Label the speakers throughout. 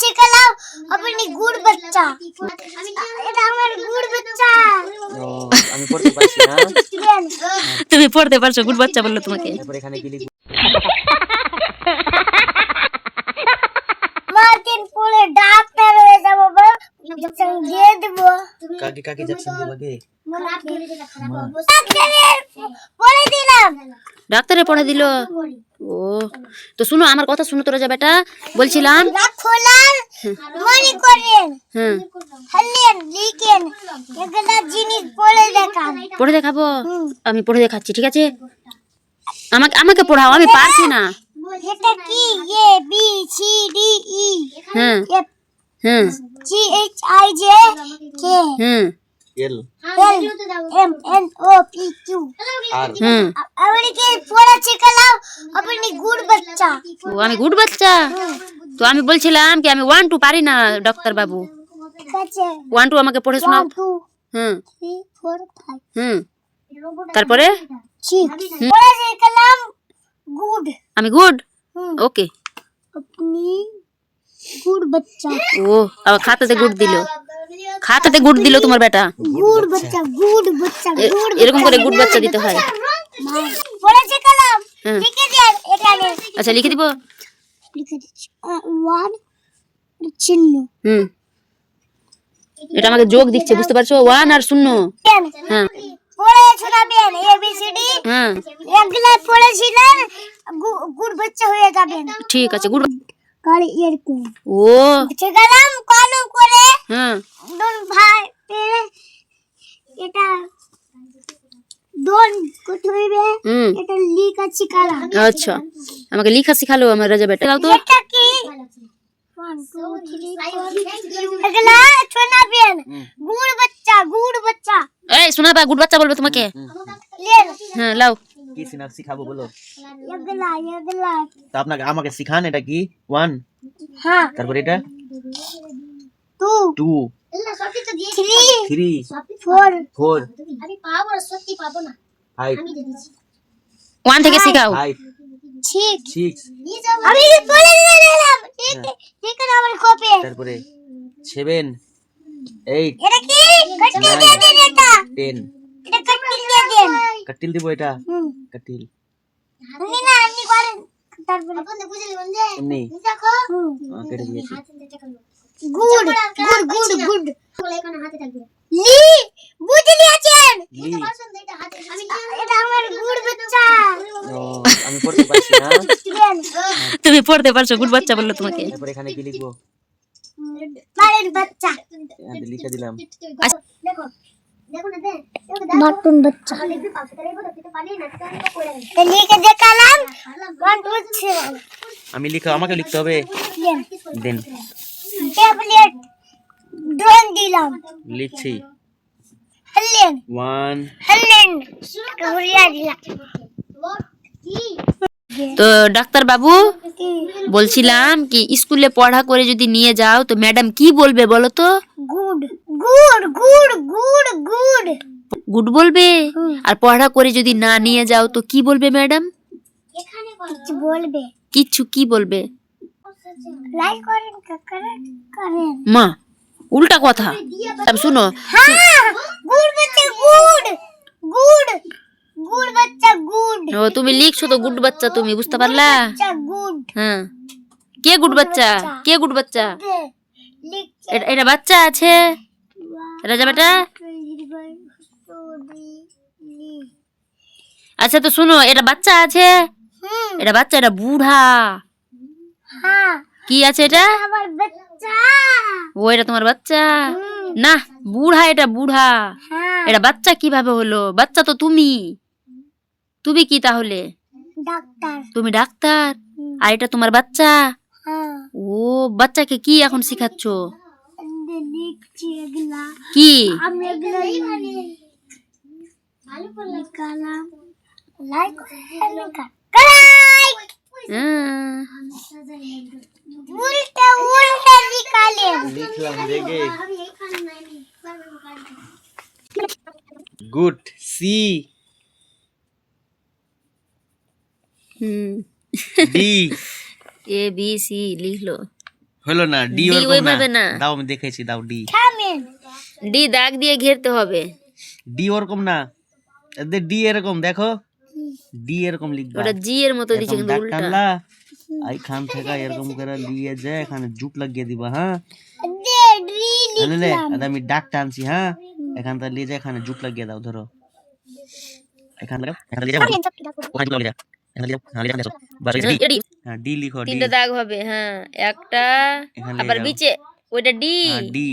Speaker 1: চিকালাম আপনি গুড় বাচ্চা। এটা আমার গুড় বাচ্চা।
Speaker 2: ও আমি পড়তে পারছি না।
Speaker 1: দেন।
Speaker 3: তুমি পড়তে পারছ গুড বাচ্চা বলল তোমাকে।
Speaker 2: তারপর এখানে
Speaker 1: মার্কিন পরে ডাক্তার হয়ে যাব বাবা দিয়ে দেব।
Speaker 2: কাকে কাকে যাচ্ছেন তোমাকে
Speaker 1: ডাক্তারের পরে দিলাম।
Speaker 3: ডাক্তারে পড়া দিল। ও তো শুনো আমার কথা শুনো তোরা যা বেটা। বলছিলাম
Speaker 1: খোলার মনে করেন।
Speaker 3: হ্যাঁ।
Speaker 1: হলেন লিখেন এগুলা জিনিস পড়ে দেখান।
Speaker 3: পড়ে দেখাবো? আমি পড়ে দেখাচ্ছি ঠিক আছে? আমাকে আমাকে পড়াও আমি পারছি না।
Speaker 1: এটা কি? A B C D E.
Speaker 3: হ্যাঁ। হ্যাঁ।
Speaker 1: G H I J K.
Speaker 3: হ্যাঁ।
Speaker 2: L
Speaker 1: L M N O P Q
Speaker 2: R
Speaker 3: হ্যাঁ
Speaker 1: আপনি কি পড়া শিখালাম আপনি গুড় বাচ্চা
Speaker 3: ও আমি গুড বাচ্চা তো আমি বলছিলাম কি আমি ওয়ান টু পারি না ডক্টর বাবু
Speaker 1: ঠিক আছে
Speaker 3: ওয়ান টু আমাকে পড়ে শোনাও
Speaker 1: one two
Speaker 3: hmm
Speaker 1: three four five
Speaker 3: hmm তারপরে
Speaker 1: সিক্স পড়া শিখালাম গুড
Speaker 3: আমি গুড
Speaker 1: হুম
Speaker 3: ওকে
Speaker 1: আপনি গুড় বাচ্চা
Speaker 3: ও আবার খাতাতে গুড দিল খাতাতে গুড দিল তোমার বেটা।
Speaker 1: গুড় বাচ্চা গুড় বাচ্চা গুড়
Speaker 3: এরকম করে গুড বাচ্চা দিতে হয়।
Speaker 1: পড়া শিখালাম
Speaker 3: হ্যাঁ।
Speaker 1: লিখে দেন এখানে।
Speaker 3: আচ্ছা লিখে দিব?
Speaker 1: লিখে দিচ্ছি। ওয়ান চিহ্ন।
Speaker 3: হুম। এটা আমাকে যোগ দিচ্ছে বুঝতে পারছ? ওয়ান আর শূন্য। হ্যাঁ।
Speaker 1: পড়ে শোনাবেন এ বি সি ডি
Speaker 3: হ্যাঁ।
Speaker 1: এগুলা পড়েছিলেন গুড় বাচ্চা হয়ে যাবেন।
Speaker 3: ঠিক আছে গুড
Speaker 1: গাড়ি এরকম
Speaker 3: ও।
Speaker 1: গেলাম কলম করে
Speaker 3: হ্যাঁ।
Speaker 1: দোন ভাই পেরে এটা দোন কত হইবে
Speaker 3: হুম।
Speaker 1: এটা আছে কালা
Speaker 3: আচ্ছা। আমাকে লিখা শিখালো আমার রাজা বেটা। দাও তো।
Speaker 1: এটা কি? One, two, three, four. এগুলা শোনাবেন। গুড় বাচ্চা গুড় বাচ্চা।
Speaker 3: এই শোনা বা গুড বাচ্চা বলবে তোমাকে। হ্যাঁ লাও।
Speaker 2: কি সিনা শিখাবো বলো?
Speaker 1: এগুলা এগুলা।
Speaker 2: তা আপনাকে আমাকে শিখান এটা কি? ওয়ান
Speaker 1: হ্যাঁ।
Speaker 2: তারপর এটা?
Speaker 1: Two.
Speaker 2: Two.
Speaker 1: Three.
Speaker 2: Three.
Speaker 1: Four.
Speaker 2: Four.
Speaker 1: আমি পাবো সত্যি পাবো না।
Speaker 2: ফাইভ।
Speaker 3: ওয়ান থেকে শিখাও।
Speaker 2: ফাইভ
Speaker 1: ঠিক
Speaker 2: সিক্স
Speaker 1: আমি বলে দিলাম ঠিক ঠিক আছে আমার কপি
Speaker 2: তারপরে সেভেন এইট
Speaker 1: এটা কি? কাটতে দিয়ে দেন এটা।
Speaker 2: টেন
Speaker 1: এটা কাটতে দিয়ে দেন।
Speaker 2: কাটিল দিব এটা।
Speaker 1: হুম।
Speaker 2: কাটিল।
Speaker 1: না আপনি করেন তারপরে। আপনি বুঝলি বন্ধে?
Speaker 2: এমনি।
Speaker 1: দেখো।
Speaker 2: কেটে দিয়েছি।
Speaker 1: Good good good good. লি বুঝলি আছেন
Speaker 2: লি।
Speaker 1: এটা আমার গুড বাচ্চা।
Speaker 2: আমি পড়তে পারছি না।
Speaker 3: তুমি পড়তে পারছ গুড বাচ্চা বলল তোমাকে।
Speaker 2: তারপর এখানে কি লিখব?
Speaker 1: পারেন বাচ্চা।
Speaker 2: লিখে দিলাম।
Speaker 1: দেখো দেখো না দে নতুন বাচ্চা। লিখে দেখালাম। ওয়ান টু থ্রি
Speaker 2: আমি লিখে আমাকে লিখতে হবে।
Speaker 1: দেন। ট্যাবলেট ড্রোন দিলাম।
Speaker 2: লিখছি।
Speaker 1: হলেন
Speaker 2: ওয়ান
Speaker 1: হলেন ঘুরিয়া দিলাম।
Speaker 3: তো ডাক্তার বাবু বলছিলাম কি স্কুলে পড়া করে যদি নিয়ে যাও তো ম্যাডাম কি বলবে বলো তো?
Speaker 1: Good good good good good.
Speaker 3: Good বলবে? আর পড়া করে যদি না নিয়ে যাও তো কি বলবে ম্যাডাম?
Speaker 1: কিছু বলবে।
Speaker 3: কিচ্ছু কি বলবে?
Speaker 1: লাইক করেন করেন করেন।
Speaker 3: মা উল্টা কথা। তবে শুনো।
Speaker 1: হ্যাঁ গুড বাচ্চা গুড। গুড গুড বাচ্চা গুড।
Speaker 3: ও তুমি লিখছো তো গুড বাচ্চা তুমি বুঝতে পারলা?
Speaker 1: গুড।
Speaker 3: হ্যাঁ। কে গুড বাচ্চা? কে গুড বাচ্চা? এটা- বাচ্চা আছে? রাজা বেটা আচ্ছা তো শুনো এটা বাচ্চা আছে? এটা বাচ্চা এটা বুড়া। কি আছে এটা? ও এটা তোমার বাচ্চা? না বুড়া এটা বুড়া।
Speaker 1: হ্যাঁ।
Speaker 3: এটা বাচ্চা কীভাবে হলো? বাচ্চা তো তুমি। তুমি কি তাহলে? তুমি ডাক্তার? আর এটা তোমার বাচ্চা?
Speaker 1: হ্যাঁ।
Speaker 3: ও বাচ্চাকে কি এখন শিখাচ্ছ? কি?
Speaker 1: লাইক
Speaker 3: হ্যাঁ।
Speaker 1: উল্টা উল্টা লিখালেন
Speaker 2: লিখলাম দেখে good C.
Speaker 3: Hmm.
Speaker 2: D.
Speaker 3: A B C লিখলো।
Speaker 2: হলো না ডি
Speaker 3: ওইভাবে
Speaker 2: না। দাও আমি দেখেছি দাও ডি।
Speaker 3: ডি দাগ দিয়ে ঘেরতে হবে।
Speaker 2: ডি ওরকম না। ডি এরকম দেখো। ডি এরকম লিখবা।
Speaker 3: ওটা জি এর মতো
Speaker 2: এরকম
Speaker 3: কিন্তু উল্টা।
Speaker 2: এইখান থেকে এরকম করে নিয়ে যায় এখানে জুট লাগিয়ে দিবা হ্যাঁ? আর আমি ডাক টানছি হ্যাঁ? এখান থেকে নিয়ে যায় এখানে জুট লাগিয়ে দাও ধরো। এখান থেকে এখানে নিয়ে যাও ওখানে জুট লাগিয়ে হ্যাঁ
Speaker 3: হ্যাঁ,
Speaker 2: হ্যাঁ ডি লিখো ডি
Speaker 3: তিনটা দাগ হবে হ্যাঁ। একটা আবার
Speaker 2: যাও।
Speaker 3: ওইটা ডি
Speaker 2: হ্যাঁ ডি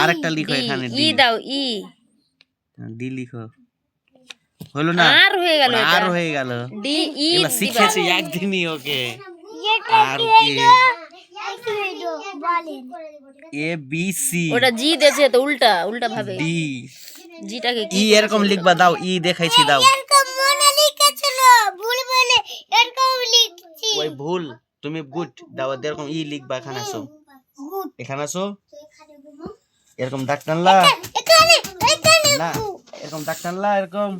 Speaker 2: আরেকটা লিখো এখানে
Speaker 3: ই দাও ই
Speaker 2: ডি লিখো। হলো না?
Speaker 3: আর হয়ে গেল
Speaker 2: আর হয়ে গেল।
Speaker 3: ডি ই
Speaker 2: শিখেছি একদিনই ওকে। আর
Speaker 1: কি
Speaker 2: এ বি সি।
Speaker 3: ওটা জি দেছে তো উল্টা উল্টা ভাবে।
Speaker 2: ডি।
Speaker 3: জিটাকে
Speaker 2: ই এরকম লিখবা দাও ই দেখাইছি দাও।
Speaker 1: এরকম মনে লিখেছিল ভুল বলে এরকম লিখছি।
Speaker 2: ওই ভুল তুমি গুড দাও এরকম ই লিখবা এখানে আসো। এখানে আসো। এরকম দাগ টানলা। না এরকম দাগ টানলা এরকম।